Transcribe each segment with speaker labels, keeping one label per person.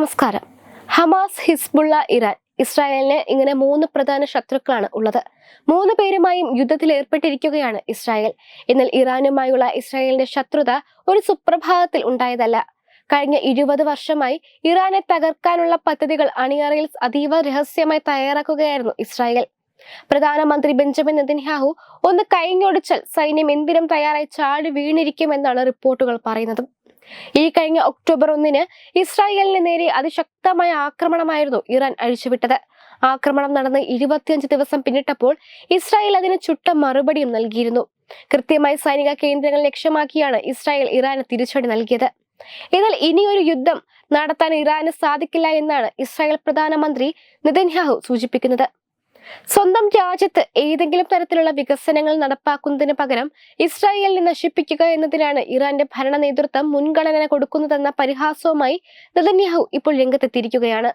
Speaker 1: നമസ്കാരം. Hamas Hezbollah Iran. ഇസ്രായേലിന് ഇങ്ങനെ മൂന്ന് പ്രധാന ശത്രുക്കളാണ് ഉള്ളത്. മൂന്ന് പേരുമായും യുദ്ധത്തിൽ ഏർപ്പെട്ടിരിക്കുകയാണ് ഇസ്രായേൽ. എന്നാൽ ഇറാനുമായുള്ള ഇസ്രായേലിന്റെ ശത്രുത ഒരു സുപ്രഭാതത്തിൽ ഉണ്ടായതല്ല. കഴിഞ്ഞ ഇരുപത് വർഷമായി ഇറാനെ തകർക്കാനുള്ള പദ്ധതികൾ അണിയറയിൽ അതീവ രഹസ്യമായി തയ്യാറാക്കുകയായിരുന്നു ഇസ്രായേൽ. പ്രധാനമന്ത്രി ബെഞ്ചമിൻ നെതന്യാഹു ഒന്ന് കൈഞ്ഞൊടിച്ചാൽ സൈന്യം എന്തിനും തയ്യാറായി ചാടി വീണിരിക്കുമെന്നാണ് റിപ്പോർട്ടുകൾ പറയുന്നത്. ഈ കഴിഞ്ഞ ഒക്ടോബർ ഒന്നിന് ഇസ്രായേലിന് നേരെ അതിശക്തമായ ആക്രമണമായിരുന്നു ഇറാൻ അഴിച്ചുവിട്ടത്. ആക്രമണം നടന്ന് ഇരുപത്തിയഞ്ച് ദിവസം പിന്നിട്ടപ്പോൾ ഇസ്രായേൽ അതിന് ചുട്ട മറുപടിയും നൽകിയിരുന്നു. കൃത്യമായി സൈനിക കേന്ദ്രങ്ങൾ ലക്ഷ്യമാക്കിയാണ് ഇസ്രായേൽ ഇറാന് തിരിച്ചടി നൽകിയത്. എന്നാൽ ഇനിയൊരു യുദ്ധം നടത്താൻ ഇറാന് സാധിക്കില്ല എന്നാണ് ഇസ്രായേൽ പ്രധാനമന്ത്രി നെതന്യാഹു സൂചിപ്പിക്കുന്നത്. സ്വന്തം രാജ്യത്ത് ഏതെങ്കിലും തരത്തിലുള്ള വികസനങ്ങൾ നടപ്പാക്കുന്നതിന് പകരം ഇസ്രായേലിനെ നശിപ്പിക്കുക എന്നതിനാണ് ഇറാന്റെ ഭരണ നേതൃത്വം മുൻഗണന കൊടുക്കുന്നതെന്ന പരിഹാസവുമായി നെതന്യാഹു ഇപ്പോൾ രംഗത്തെത്തിയിരിക്കുകയാണ്.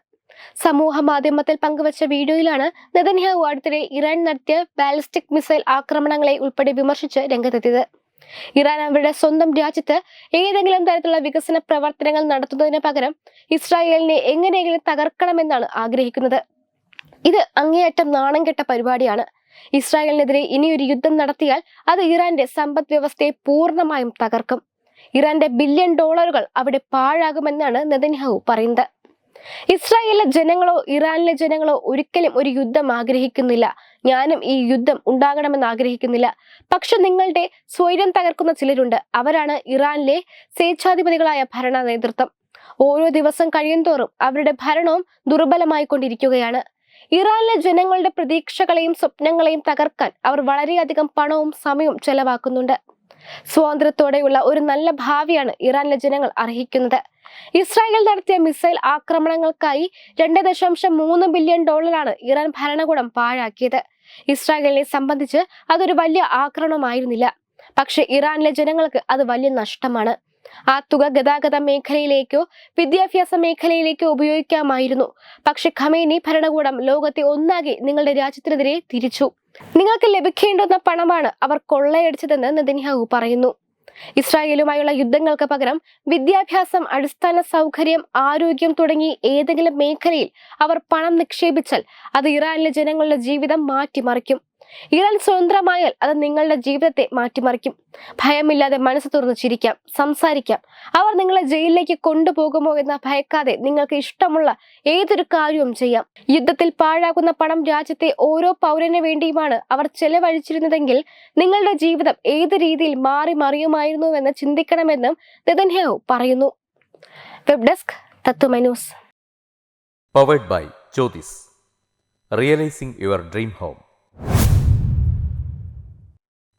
Speaker 1: സമൂഹ മാധ്യമത്തിൽ പങ്കുവച്ച വീഡിയോയിലാണ് നെതന്യാഹു അടുത്തിടെ ഇറാൻ നടത്തിയ ബാലിസ്റ്റിക് മിസൈൽ ആക്രമണങ്ങളെ ഉൾപ്പെടെ വിമർശിച്ച് രംഗത്തെത്തിയത്. ഇറാൻ അവരുടെ സ്വന്തം രാജ്യത്ത് ഏതെങ്കിലും തരത്തിലുള്ള വികസന പ്രവർത്തനങ്ങൾ നടത്തുന്നതിന് പകരം ഇസ്രായേലിനെ എങ്ങനെയെങ്കിലും തകർക്കണമെന്നാണ് ആഗ്രഹിക്കുന്നത്. ഇത് അങ്ങേയറ്റം നാണം കെട്ട പരിപാടിയാണ്. ഇസ്രായേലിനെതിരെ ഇനിയൊരു യുദ്ധം നടത്തിയാൽ അത് ഇറാന്റെ സമ്പദ് വ്യവസ്ഥയെ പൂർണമായും തകർക്കും. ഇറാന്റെ ബില്യൺ ഡോളറുകൾ അവിടെ പാഴാകുമെന്നാണ് നെതന്യാഹു പറയുന്നത്. ഇസ്രായേലിലെ ജനങ്ങളോ ഇറാനിലെ ജനങ്ങളോ ഒരിക്കലും ഒരു യുദ്ധം ആഗ്രഹിക്കുന്നില്ല. ഞാനും ഈ യുദ്ധം ഉണ്ടാകണമെന്ന് ആഗ്രഹിക്കുന്നില്ല. പക്ഷെ നിങ്ങളുടെ സ്വൈര്യം തകർക്കുന്ന ചിലരുണ്ട്. അവരാണ് ഇറാനിലെ സ്വേച്ഛാധിപതികളായ ഭരണ നേതൃത്വം. ഓരോ ദിവസം കഴിയുന്തോറും അവരുടെ ഭരണവും ദുർബലമായി കൊണ്ടിരിക്കുകയാണ് ഇറാനിലെ ജനങ്ങളുടെ പ്രതീക്ഷകളെയും സ്വപ്നങ്ങളെയും തകർക്കാൻ അവർ വളരെയധികം പണവും സമയവും ചെലവാക്കുന്നുണ്ട്. സ്വാതന്ത്ര്യത്തോടെയുള്ള ഒരു നല്ല ഭാവിയാണ് ഇറാനിലെ ജനങ്ങൾ അർഹിക്കുന്നത്. ഇസ്രായേൽ നടത്തിയ മിസൈൽ ആക്രമണങ്ങൾക്കായി രണ്ട് ദശാംശം മൂന്ന് ബില്യൺ ഡോളറാണ് ഇറാൻ ഭരണകൂടം പാഴാക്കിയത്. ഇസ്രായേലിനെ സംബന്ധിച്ച് അതൊരു വലിയ ആക്രമണമായിരുന്നില്ല. പക്ഷെ ഇറാനിലെ ജനങ്ങൾക്ക് അത് വലിയ നഷ്ടമാണ്. ആ തുക ഗതാഗത മേഖലയിലേക്കോ വിദ്യാഭ്യാസ മേഖലയിലേക്കോ ഉപയോഗിക്കാമായിരുന്നു. പക്ഷെ ഖമേനി ഭരണകൂടം ലോകത്തെ ഒന്നാകെ നിങ്ങളുടെ രാജ്യത്തിനെതിരെ തിരിച്ചു. നിങ്ങൾക്ക് ലഭിക്കേണ്ടുന്ന പണമാണ് അവർ കൊള്ളയടിച്ചതെന്ന് നെതന്യാഹു പറയുന്നു. ഇസ്രായേലുമായുള്ള യുദ്ധങ്ങൾക്ക് പകരം വിദ്യാഭ്യാസം അടിസ്ഥാന സൗകര്യം ആരോഗ്യം തുടങ്ങി ഏതെങ്കിലും മേഖലയിൽ അവർ പണം നിക്ഷേപിച്ചാൽ അത് ഇറാനിലെ ജനങ്ങളുടെ ജീവിതം മാറ്റിമറിക്കും. ഇറാൻ സ്വതന്ത്രമായാൽ അത് നിങ്ങളുടെ ജീവിതത്തെ മാറ്റിമറിക്കും. ഭയമില്ലാതെ മനസ്സ് തുറന്ന് ചിരിക്കാം സംസാരിക്കാം. അവർ നിങ്ങളെ ജയിലിലേക്ക് കൊണ്ടുപോകുമോ എന്ന് ഭയക്കാതെ നിങ്ങൾക്ക് ഇഷ്ടമുള്ള ഏതൊരു കാര്യവും ചെയ്യാം. യുദ്ധത്തിൽ പാഴാക്കുന്ന പണം രാജ്യത്തെ ഓരോ പൗരന് വേണ്ടിയുമാണ് അവർ ചെലവഴിച്ചിരുന്നതെങ്കിൽ നിങ്ങളുടെ ജീവിതം ഏത് രീതിയിൽ മാറി മറിയുമായിരുന്നുവെന്ന് ചിന്തിക്കണമെന്നും നെതന്യാഹു പറയുന്നു. Web desk Tatvamayi
Speaker 2: powered by Jyothis realising your dream home